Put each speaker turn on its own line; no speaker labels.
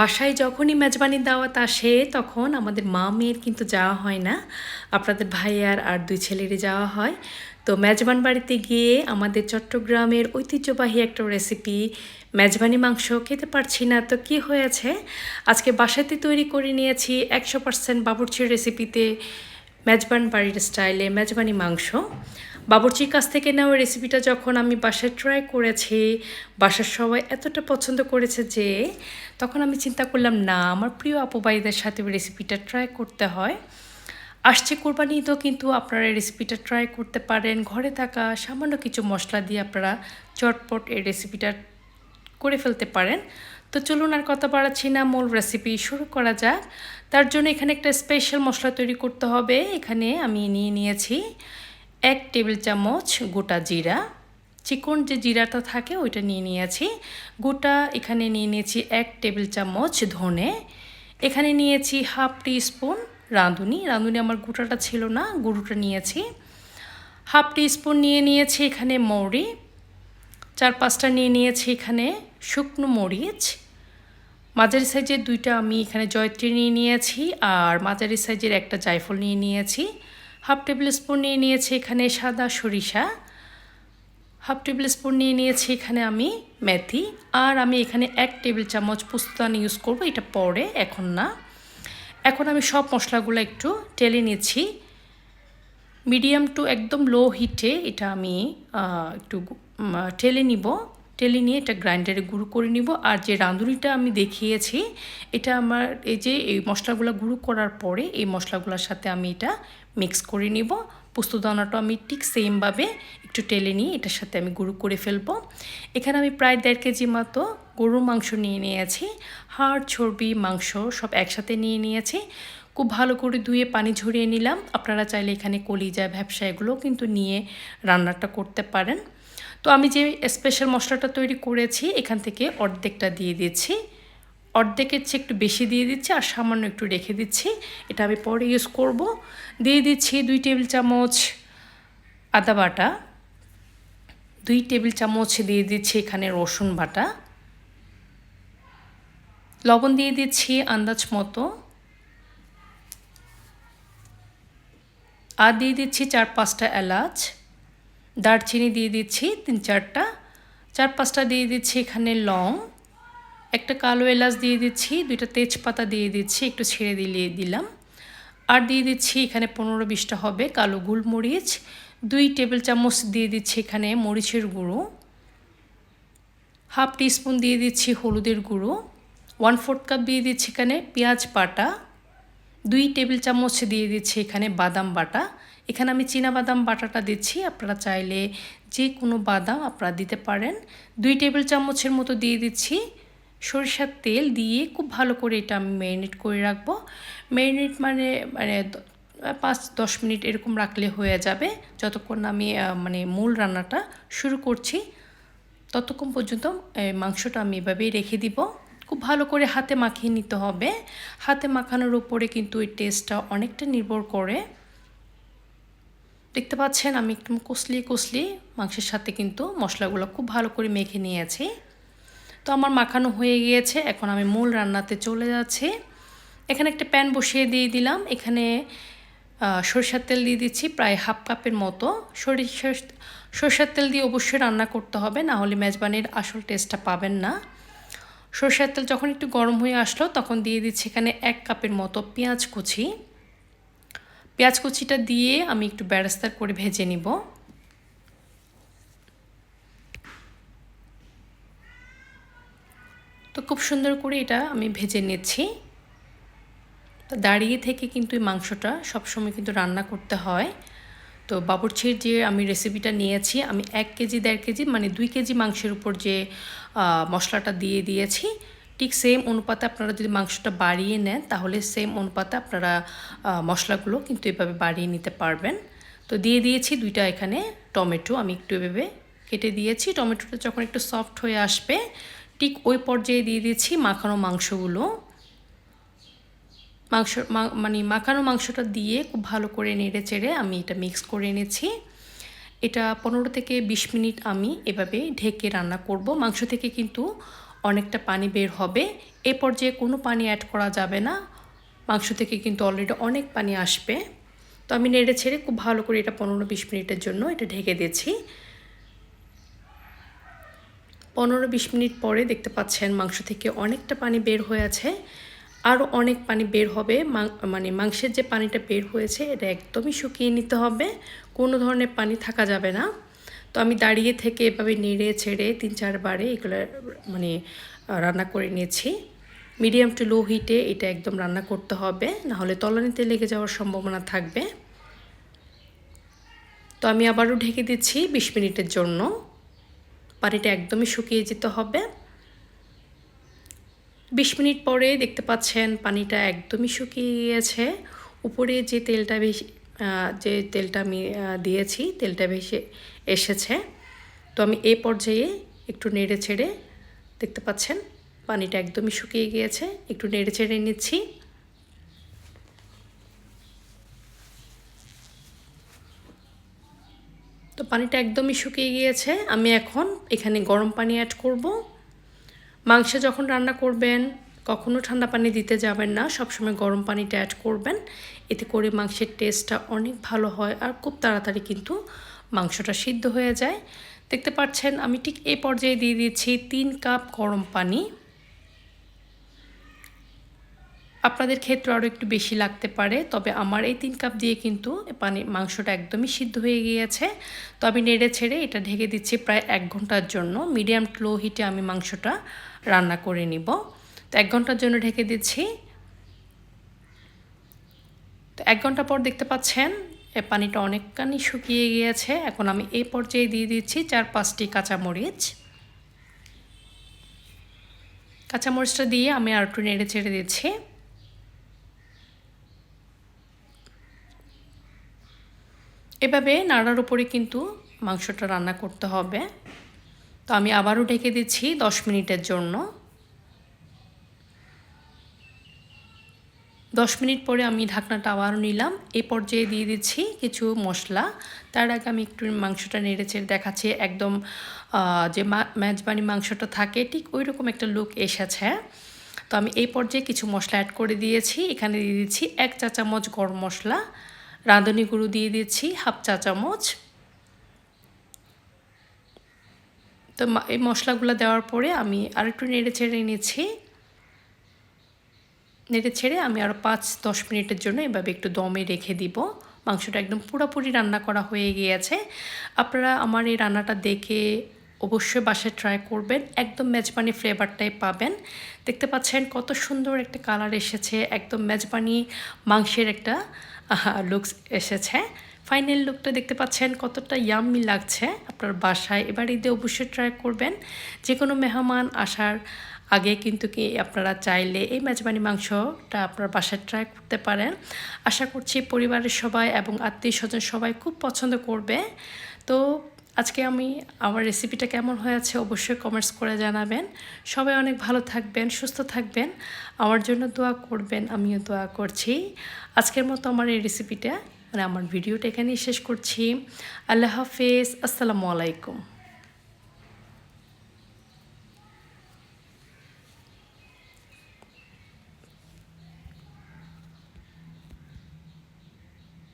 বাসায় যখনই মেজবানির দাওয়াত আসে, তখন আমাদের মা মেয়ের কিন্তু যাওয়া হয় না। আপনাদের ভাইয়ার আর দুই ছেলেরই যাওয়া হয়। তো মেজবান বাড়িতে গিয়ে আমাদের চট্টগ্রামের ঐতিহ্যবাহী একটা রেসিপি মেজবানি মাংস খেতে পারছি না। তো কি হয়েছে? আজকে বাসাতে তৈরি করে নিয়েছি একশো পার্সেন্ট বাবুর্চির রেসিপিতে মেজবান বাড়ির স্টাইলে মেজবানি মাংস। বাবুর্চির কাছ থেকে নেওয়া রেসিপিটা যখন আমি বাসায় ট্রাই করেছি, বাসার সবাই এতটা পছন্দ করেছে যে, তখন আমি চিন্তা করলাম, না, আমার প্রিয় আপুবাইদের সাথে রেসিপিটা ট্রাই করতে হয়। আসছে কোরবানি তো কিন্তু আপনারা এই রেসিপিটা ট্রাই করতে পারেন। ঘরে থাকা সামান্য কিছু মশলা দিয়ে আপনারা চটপট এই রেসিপিটা করে ফেলতে পারেন। তো চলুন আর কথা বাড়াচ্ছি না, মূল রেসিপি শুরু করা যাক। তার জন্য এখানে একটা স্পেশাল মশলা তৈরি করতে হবে। এখানে আমি নিয়ে নিয়েছি এক টেবিল চামচ গোটা জিরা। চিকন যে জিরাটা থাকে ওইটা নিয়ে নিয়েছি। গোটা এখানে নিয়ে নিয়েছি এক টেবিল চামচ ধনে। এখানে নিয়েছি হাফ টি স্পুন রাঁধুনি। রাঁধুনি আমার গোটাটা ছিল না গুঁড়োটা নিয়েছি। হাফ টি স্পুন নিয়ে নিয়েছি এখানে মৌরি। চার পাঁচটা নিয়ে নিয়েছি এখানে শুকনো মরিচ। মাঝারি সাইজের দুইটা আমি এখানে জয়ত্রী নিয়ে নিয়েছি, আর মাঝারি সাইজের একটা জায়ফল নিয়ে নিয়েছি। হাফ টেবিল স্পুন নিয়ে নিয়েছি এখানে সাদা সরিষা। হাফ টেবিল স্পুন নিয়ে নিয়েছি এখানে আমি মেথি। আর আমি এখানে এক টেবিল চামচ পুস্তান ইউজ করব, এটা পরে, এখন না। এখন আমি সব মশলাগুলো একটু টেলে নিচ্ছি। মিডিয়াম টু একদম লো হিটে এটা আমি একটু টেলে নিব। টেলে নিয়ে এটা গ্রাইন্ডারে গুঁড়ো করে নিব। আর যে রাঁধুনিটা আমি দেখিয়েছি, এটা আমার এই যে, এই মশলাগুলো গুঁড়ো করার পরে এই মশলাগুলোর সাথে আমি এটা মিক্স করে নিব। পোস্তদানাটা আমি ঠিক সেমভাবে একটু টেলে নিয়ে এটার সাথে আমি গুঁড়ো করে ফেলব। এখানে আমি প্রায় দেড় কেজি মতো গরুর মাংস নিয়ে নিয়েছি। হাড়, চর্বি, মাংস সব একসাথে নিয়ে নিয়েছি। খুব ভালো করে ধুয়ে পানি ঝরিয়ে নিলাম। আপনারা চাইলে এখানে কলিজা ব্যবসা এগুলোও কিন্তু নিয়ে রান্নাটা করতে পারেন। তো আমি যে স্পেশাল মশলাটা তৈরি করেছি, এখান থেকে অর্ধেকটা দিয়ে দিচ্ছি। অর্ধেকের চেয়ে একটু বেশি দিয়ে দিচ্ছি আর সামান্য একটু রেখে দিচ্ছি। এটা আমি পরে ইউজ করব। দিয়ে দিচ্ছি দুই টেবিল চামচ আদা বাটা। দুই টেবিল চামচ দিয়ে দিচ্ছি এখানে রসুন বাটা। লবণ দিয়ে দিচ্ছি আন্দাজ মতো। আর দিয়ে দিচ্ছি চার পাঁচটা এলাচ। দারচিনি দিয়ে দিচ্ছি, তিন চারটা। চার পাঁচটা দিয়ে দিচ্ছি এখানে লং। একটা কালো এলাচ দিয়ে দিচ্ছি, দুইটা তেজপাতা দিয়ে দিচ্ছি, একটু ছেড়ে দিলে দিলাম। আর দিয়ে দিচ্ছি এখানে পনেরো বিশটা হবে কালো গোলমরিচ। দুই টেবিল চামচ দিয়ে দিচ্ছি এখানে মরিচের গুঁড়ো। হাফ টিস্পুন দিয়ে দিচ্ছি হলুদের গুঁড়ো। ওয়ান ফোর্থ কাপ দিয়ে দিচ্ছি এখানে পেঁয়াজ বাটা। দুই টেবিল চামচ দিয়ে দিচ্ছি এখানে বাদাম বাটা। এখানে আমি বাদাম বাটাটা দিচ্ছি, আপনারা চাইলে যে কোনো বাদাম আপনারা দিতে পারেন। দুই টেবিল চামচের মতো দিয়ে দিচ্ছি সরিষার তেল দিয়ে খুব ভালো করে এটা আমি ম্যারিনেট করে রাখব। ম্যারিনেট মানে মানে পাঁচ দশ মিনিট এরকম রাখলে হয়ে যাবে। যতক্ষণ আমি মানে মূল রান্নাটা শুরু করছি, ততক্ষণ পর্যন্ত মাংসটা আমি এভাবেই রেখে দিব। খুব ভালো করে হাতে মাখিয়ে নিতে হবে। হাতে মাখানোর উপরে কিন্তু এই টেস্টটা অনেকটা নির্ভর করে। দেখতে পাচ্ছেন আমি একটু কষলি কষলি মাংসের সাথে কিন্তু মশলাগুলো খুব ভালো করে মেখে নিয়েছি। তো আমার মাখানো হয়ে গিয়েছে, এখন আমি মূল রান্নাতে চলে যাচ্ছি। এখানে একটা প্যান বসিয়ে দিয়ে দিলাম, এখানে সরষের তেল দিয়ে দিচ্ছি প্রায় হাফ কাপের মতো। সরিষার, সরষের তেল দিয়ে অবশ্যই রান্না করতে হবে, না হলে মেজবানির আসল টেস্টটা পাবেন না। সরষের তেল যখন একটু গরম হয়ে আসলো, তখন দিয়ে দিচ্ছি এখানে এক কাপের মতো পেঁয়াজ কুচি। পেঁয়াজ কুচিটা দিয়ে আমি একটু ব্যারাস্তার করে ভেজে নিব। তো খুব সুন্দর করে এটা আমি ভেজে নিচ্ছি। দাঁড়িয়ে থেকে কিন্তু এই মাংসটা সবসময় কিন্তু রান্না করতে হয়। তো বাবুর্চির যে আমি রেসিপিটা নিয়েছি, আমি এক কেজি, দেড় কেজি মানে দুই কেজি মাংসের উপর যে মশলাটা দিয়ে দিয়েছি, ঠিক সেম অনুপাতে আপনারা যদি মাংসটা বাড়িয়ে নেন, তাহলে সেম অনুপাতে আপনারা মশলাগুলো কিন্তু এভাবে বাড়িয়ে নিতে পারবেন। তো দিয়ে দিয়েছি দুইটা এখানে টমেটো, আমি একটু এভাবে কেটে দিয়েছি। টমেটোটা যখন একটু সফট হয়ে আসবে, ঠিক ওই পর্যায়ে দিয়ে দিয়েছি মাখানো মাংসগুলো। মাংস মানে মাখানো মাংসটা দিয়ে খুব ভালো করে নেড়ে চেড়ে আমি এটা মিক্স করে এনেছি। এটা পনেরো থেকে বিশ মিনিট আমি এভাবে ঢেকে রান্না করব। মাংস থেকে কিন্তু অনেকটা পানি বের হবে। এ পর্যায়ে কোনো পানি অ্যাড করা যাবে না। মাংস থেকে কিন্তু অলরেডি অনেক পানি আসবে। তো আমি নেড়ে ছেড়ে খুব ভালো করে এটা পনেরো বিশ মিনিটের জন্য এটা ঢেকে দিয়েছি। পনেরো বিশ মিনিট পরে দেখতে পাচ্ছেন মাংস থেকে অনেকটা পানি বের হয়ে আছে। আরও অনেক পানি বের হবে। মানে মাংসের যে পানিটা বের হয়েছে, এটা একদমই শুকিয়ে নিতে হবে। কোনো ধরনের পানি থাকা যাবে না। তো আমি দাঁড়িয়ে থেকে এভাবে নেড়ে ছেড়ে তিন চারবারে এগুলো মানে রান্না করে নিয়েছি। মিডিয়াম টু লো হিটে এটা একদম রান্না করতে হবে। নাহলে তলানিতে লেগে যাওয়ার সম্ভাবনা থাকবে। তো আমি আবারও ঢেকে দিচ্ছি বিশ মিনিটের জন্য। পানিটা একদমই শুকিয়ে যেতে হবে। বিশ মিনিট পরে দেখতে পাচ্ছেন পানিটা একদমই শুকিয়ে গিয়েছে উপরে যে তেলটা বেশি যে তেলটা আমি দিয়েছি, তেলটা বেশি এসেছে। তো আমি এ পর্যায়ে একটু নেড়ে ছেড়ে দেখতে পাচ্ছেন পানিটা একদমই শুকিয়ে গিয়েছে। একটু নেড়ে ছেড়ে নিচ্ছি। তো পানিটা একদমই শুকিয়ে গিয়েছে। আমি এখন এখানে গরম পানি অ্যাড করব। মাংস যখন রান্না করবেন, কখনো ঠান্ডা পানি দিতে যাবেন না, সবসময় গরম পানিটা অ্যাড করবেন। এতে করে মাংসের টেস্টটা অনেক ভালো হয় আর খুব তাড়াতাড়ি কিন্তু মাংসটা সিদ্ধ হয়ে যায়। দেখতে পাচ্ছেন, আমি ঠিক এই পর্যায়ে দিয়ে দিয়েছি তিন কাপ গরম পানি। আপনাদের ক্ষেত্রে আরও একটু বেশি লাগতে পারে, তবে আমার এই তিন কাপ দিয়ে কিন্তু পানি মাংসটা একদমই সিদ্ধ হয়ে গিয়েছে। তো আমি নেড়ে ছেড়ে এটা ঢেকে দিচ্ছি প্রায় এক ঘণ্টার জন্য। মিডিয়াম লো হিটে আমি মাংসটা রান্না করে নিব। তো এক ঘণ্টার জন্য ঢেকে দিচ্ছি। তো এক ঘণ্টা পর দেখতে পাচ্ছেন, এ পানিটা অনেকখানি শুকিয়ে গিয়েছে। এখন আমি এই পর্যায়ে দিয়ে দিচ্ছি চার পাঁচটি কাঁচামরিচ। কাঁচামরিচটা দিয়ে আমি আর একটু নেড়ে ছেড়ে দিচ্ছি। এভাবে নাড়ার উপরে কিন্তু মাংসটা রান্না করতে হবে। তো আমি আবারও ঢেকে দিচ্ছি দশ মিনিটের জন্য। দশ মিনিট পরে আমি ঢাকনাটা আবারও নিলাম। এই পর্যায়ে দিয়ে দিচ্ছি কিছু মশলা। তার আগে আমি একটু মাংসটা নেড়েছে দেখাচ্ছি। একদম যে মেজবানি মাংসটা থাকে, ঠিক ওই রকম একটা লুক এসেছে। তো আমি এই পর্যায়ে কিছু মশলা অ্যাড করে দিয়েছি। এখানে দিয়ে দিচ্ছি এক চা চামচ গরম মশলা। রাঁধুনি গুঁড়ো দিয়ে দিচ্ছি হাফ চা চামচ। তো এই মশলাগুলো দেওয়ার পরে আমি আর একটু নেড়ে ছেড়ে নিয়েছি নেড়ে ছেড়ে আমি আরও পাঁচ দশ মিনিটের জন্য এভাবে একটু দমে রেখে দিব। মাংসটা একদম পুরোপুরি রান্না করা হয়ে গিয়েছে। আপনারা আমার এই রান্নাটা দেখে অবশ্যই বাসায় ট্রাই করবেন। একদম মেজবানি ফ্লেভারটাই পাবেন। দেখতে পাচ্ছেন কত সুন্দর একটা কালার এসেছে, একদম মেজবানি মাংসের একটা লুকস এসেছে। ফাইনাল লুকটা দেখতে পাচ্ছেন কতটা ইয়াম্মি লাগছে আপনার বাসায়। এবার ঈদে অবশ্যই ট্রাই করবেন। যে কোনো মেহমান আসার আগে কিন্তু কি আপনারা চাইলে এই মেজবানি মাংসটা আপনার বাসায় ট্রাই করতে পারেন। আশা করছি পরিবারের সবাই এবং আত্মীয় স্বজন সবাই খুব পছন্দ করবে। তো আজকে আমি আমার রেসিপিটা কেমন হয়েছে অবশ্যই কমেন্টস করে জানাবেন। সবাই অনেক ভালো থাকবেন, সুস্থ থাকবেন। আমার জন্য দোয়া করবেন, আমিও দোয়া করছি। আজকের মতো আমার এই রেসিপিটা মানে আমার ভিডিওটা এখানেই শেষ করছি। আল্লাহ হাফেজ, আসসালামু আলাইকুম।